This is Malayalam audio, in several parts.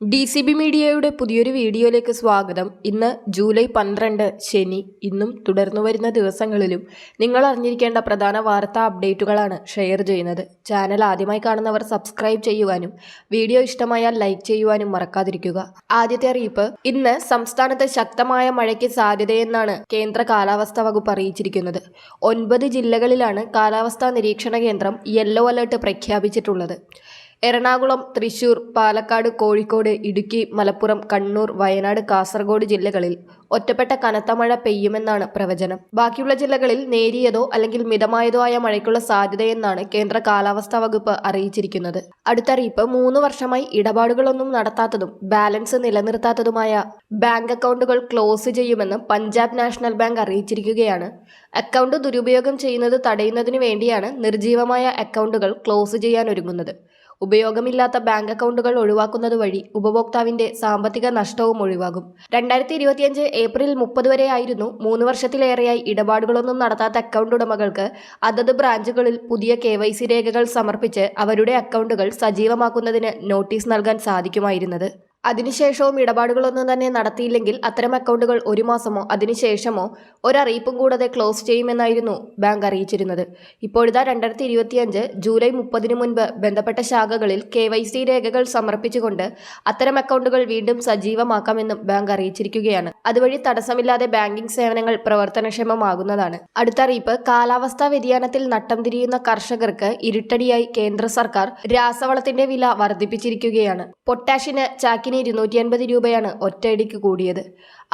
ഡി സി ബി മീഡിയയുടെ പുതിയൊരു വീഡിയോയിലേക്ക് സ്വാഗതം. ഇന്ന് ജൂലൈ പന്ത്രണ്ട് ശനി. ഇന്നും തുടർന്നു വരുന്ന ദിവസങ്ങളിലും നിങ്ങൾ അറിഞ്ഞിരിക്കേണ്ട പ്രധാന വാർത്താ അപ്ഡേറ്റുകളാണ് ഷെയർ ചെയ്യുന്നത്. ചാനൽ ആദ്യമായി കാണുന്നവർ സബ്സ്ക്രൈബ് ചെയ്യുവാനും വീഡിയോ ഇഷ്ടമായാൽ ലൈക്ക് ചെയ്യുവാനും മറക്കാതിരിക്കുക. ആദ്യത്തെ അറിയിപ്പ് ഇന്ന് സംസ്ഥാനത്ത് ശക്തമായ മഴയ്ക്ക് സാധ്യതയെന്നാണ് കേന്ദ്ര കാലാവസ്ഥാ വകുപ്പ് അറിയിച്ചിരിക്കുന്നത്. ഒൻപത് ജില്ലകളിലാണ് കാലാവസ്ഥാ നിരീക്ഷണ കേന്ദ്രം യെല്ലോ അലർട്ട് പ്രഖ്യാപിച്ചിട്ടുള്ളത്. എറണാകുളം തൃശൂർ പാലക്കാട് കോഴിക്കോട് ഇടുക്കി മലപ്പുറം കണ്ണൂർ വയനാട് കാസർഗോഡ് ജില്ലകളിൽ ഒറ്റപ്പെട്ട കനത്ത മഴ പെയ്യുമെന്നാണ് പ്രവചനം. ബാക്കിയുള്ള ജില്ലകളിൽ നേരിയതോ അല്ലെങ്കിൽ മിതമായതോ ആയ മഴയ്ക്കുള്ള സാധ്യതയെന്നാണ് കേന്ദ്ര കാലാവസ്ഥാ വകുപ്പ് അറിയിച്ചിരിക്കുന്നത്. അടുത്തറിയിപ്പ് മൂന്ന് വർഷമായി ഇടപാടുകളൊന്നും നടത്താത്തതും ബാലൻസ് നിലനിർത്താത്തതുമായ ബാങ്ക് അക്കൗണ്ടുകൾ ക്ലോസ് ചെയ്യുമെന്ന് പഞ്ചാബ് നാഷണൽ ബാങ്ക് അറിയിച്ചിരിക്കുകയാണ്. അക്കൗണ്ട് ദുരുപയോഗം ചെയ്യുന്നത് തടയുന്നതിനു വേണ്ടിയാണ് നിർജീവമായ അക്കൗണ്ടുകൾ ക്ലോസ് ചെയ്യാൻ ഒരുങ്ങുന്നത് ഉപയോഗമില്ലാത്ത ബാങ്ക് അക്കൗണ്ടുകൾ ഒഴിവാക്കുന്നത് വഴി ഉപഭോക്താവിന്റെ സാമ്പത്തിക നഷ്ടവും ഒഴിവാകും. രണ്ടായിരത്തി ഇരുപത്തിയഞ്ച് ഏപ്രിൽ മുപ്പത് വരെയായിരുന്നു മൂന്ന് വർഷത്തിലേറെയായി ഇടപാടുകളൊന്നും നടത്താത്ത അക്കൗണ്ട് ഉടമകൾക്ക് അതത് ബ്രാഞ്ചുകളിൽ പുതിയ കെ രേഖകൾ സമർപ്പിച്ച് അവരുടെ അക്കൗണ്ടുകൾ സജീവമാക്കുന്നതിന് നോട്ടീസ് നൽകാൻ സാധിക്കുമായിരുന്നത്. അതിനുശേഷവും ഇടപാടുകളൊന്നും തന്നെ നടത്തിയില്ലെങ്കിൽ അത്തരം അക്കൗണ്ടുകൾ ഒരു മാസമോ അതിനുശേഷമോ ഒരറിയിപ്പും കൂടാതെ ക്ലോസ് ചെയ്യുമെന്നായിരുന്നു ബാങ്ക് അറിയിച്ചിരുന്നത്. ഇപ്പോഴിതാ രണ്ടായിരത്തി ഇരുപത്തിയഞ്ച് ജൂലൈ മുപ്പതിനു മുൻപ് ബന്ധപ്പെട്ട ശാഖകളിൽ കെ വൈ സി രേഖകൾ സമർപ്പിച്ചുകൊണ്ട് അത്തരം അക്കൗണ്ടുകൾ വീണ്ടും സജീവമാക്കാമെന്നും ബാങ്ക് അറിയിച്ചിരിക്കുകയാണ്. അതുവഴി തടസ്സമില്ലാതെ ബാങ്കിംഗ് സേവനങ്ങൾ പ്രവർത്തനക്ഷമമാകുന്നതാണ്. അടുത്ത അറിയിപ്പ് കാലാവസ്ഥാ വ്യതിയാനത്തിൽ നട്ടം തിരിയുന്ന കർഷകർക്ക് ഇരുട്ടടിയായി കേന്ദ്ര സർക്കാർ രാസവളത്തിന്റെ വില വർദ്ധിപ്പിച്ചിരിക്കുകയാണ്. പൊട്ടാഷിന് ചാക്കിന് ഇരുന്നൂറ്റി അൻപത് രൂപയാണ് ഒറ്റയടിക്ക് കൂടിയത്.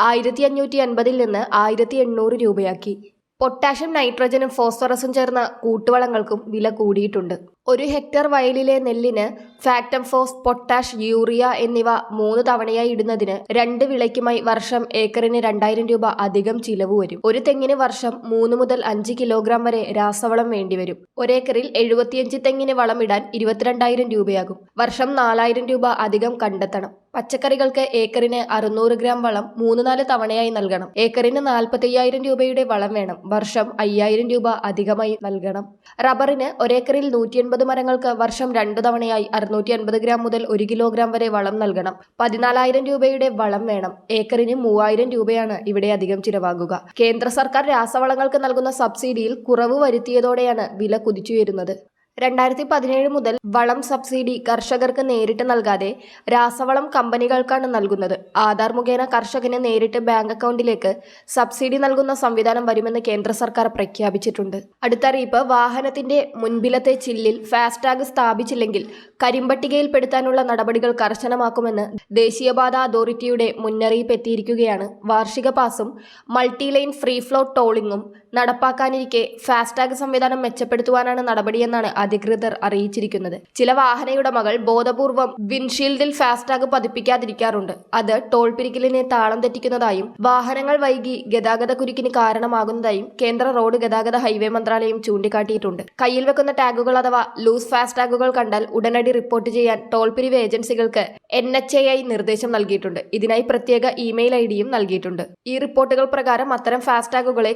ആയിരത്തി അഞ്ഞൂറ്റി അൻപതിൽ നിന്ന് ആയിരത്തി എണ്ണൂറ് രൂപയാക്കി. പൊട്ടാഷ്യം നൈട്രജനും ഫോസ്ഫറസും ചേർന്ന കൂട്ടുവളങ്ങൾക്കും വില കൂടിയിട്ടുണ്ട്. ഒരു ഹെക്ടർ വയലിലെ നെല്ലിന് ഫാക്ടം ഫോസ് പൊട്ടാഷ് യൂറിയ എന്നിവ മൂന്ന് തവണയായി ഇടുന്നതിന് രണ്ട് വിളയ്ക്കുമായി വർഷം ഏക്കറിന് രണ്ടായിരം രൂപ അധികം ചിലവ് വരും. ഒരു തെങ്ങിന് വർഷം മൂന്ന് മുതൽ അഞ്ച് കിലോഗ്രാം വരെ രാസവളം വേണ്ടിവരും. ഒരേക്കറിൽ എഴുപത്തിയഞ്ച് തെങ്ങിന് വളമിടാൻ ഇരുപത്തിരണ്ടായിരം രൂപയാകും. വർഷം നാലായിരം രൂപ അധികം കണ്ടെത്തണം. പച്ചക്കറികൾക്ക് ഏക്കറിന് അറുന്നൂറ് ഗ്രാം വളം മൂന്ന് നാല് തവണയായി നൽകണം. ഏക്കറിന് നാൽപ്പത്തയ്യായിരം രൂപയുടെ വളം വേണം. വർഷം അയ്യായിരം രൂപ അധികമായി നൽകണം. റബ്ബറിന് ഒരേക്കറിൽ നൂറ്റി എൺപത് മരങ്ങൾക്ക് വർഷം രണ്ടു തവണയായി അറുന്നൂറ്റി അൻപത് ഗ്രാം മുതൽ ഒരു കിലോഗ്രാം വരെ വളം നൽകണം. പതിനാലായിരം രൂപയുടെ വളം വേണം. ഏക്കറിന് മൂവായിരം രൂപയാണ് ഇവിടെ അധികം ചിലവാകുക. കേന്ദ്ര സർക്കാർ രാസവളങ്ങൾക്ക് നൽകുന്ന സബ്സിഡിയിൽ കുറവ് വരുത്തിയതോടെയാണ് വില കുതിച്ചുയരുന്നത്. രണ്ടായിരത്തി പതിനേഴ് മുതൽ വളം സബ്സിഡി കർഷകർക്ക് നേരിട്ട് നൽകാതെ രാസവളം കമ്പനികൾക്കാണ് നൽകുന്നത്. ആധാർ മുഖേന കർഷകന് നേരിട്ട് ബാങ്ക് അക്കൗണ്ടിലേക്ക് സബ്സിഡി നൽകുന്ന സംവിധാനം വരുമെന്ന് കേന്ദ്ര സർക്കാർ പ്രഖ്യാപിച്ചിട്ടുണ്ട്. അടുത്തറിയിപ്പ് വാഹനത്തിന്റെ മുൻപിലത്തെ ചില്ലിൽ ഫാസ്ടാഗ് സ്ഥാപിച്ചില്ലെങ്കിൽ കരിമ്പട്ടികയിൽപ്പെടുത്താനുള്ള നടപടികൾ കർശനമാക്കുമെന്ന് ദേശീയപാത അതോറിറ്റിയുടെ മുന്നറിയിപ്പ് എത്തിയിരിക്കുകയാണ്. വാർഷിക പാസും മൾട്ടിലൈൻ ഫ്രീ ഫ്ലോ ടോളിംഗും നടപ്പാക്കാനിരിക്കെ ഫാസ്ടാഗ് സംവിധാനം മെച്ചപ്പെടുത്തുവാനാണ് നടപടിയെന്നാണ് അധികൃതർ അറിയിച്ചിരിക്കുന്നത്. ചില വാഹനയുടമകൾ ബോധപൂർവം വിൻഷീൽഡിൽ ഫാസ്ടാഗ് പതിപ്പിക്കാതിരിക്കാറുണ്ട്. അത് ടോൾ പിരിക്കലിനെ താളം തെറ്റിക്കുന്നതായും വാഹനങ്ങൾ വൈകി ഗതാഗത കുരുക്കിന് കാരണമാകുന്നതായും കേന്ദ്ര റോഡ് ഗതാഗത ഹൈവേ മന്ത്രാലയം ചൂണ്ടിക്കാട്ടിയിട്ടുണ്ട്. കയ്യിൽ വെക്കുന്ന ടാഗുകൾ അഥവാ ലൂസ് ഫാസ്ടാഗുകൾ കണ്ടാൽ ഉടനടി റിപ്പോർട്ട് ചെയ്യാൻ ടോൾ പിരിവ് ഏജൻസികൾക്ക് എൻ എച്ച് എ ഐ നിർദ്ദേശം നൽകിയിട്ടുണ്ട്. ഇതിനായി പ്രത്യേക ഇമെയിൽ ഐ ഡിയും നൽകിയിട്ടുണ്ട്. ഈ റിപ്പോർട്ടുകൾ പ്രകാരം അത്തരം ഫാസ്ടാഗുകളെ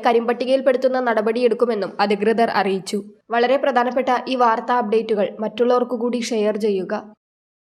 കരിമ്പട്ടികയിൽപ്പെടുത്തുന്ന നടപടിയെടുക്കുമെന്നും അധികൃതർ അറിയിച്ചു. വളരെ പ്രധാനപ്പെട്ട ഈ വാർത്താ അപ്ഡേറ്റുകൾ മറ്റുള്ളവർക്കു കൂടി ഷെയർ ചെയ്യുക.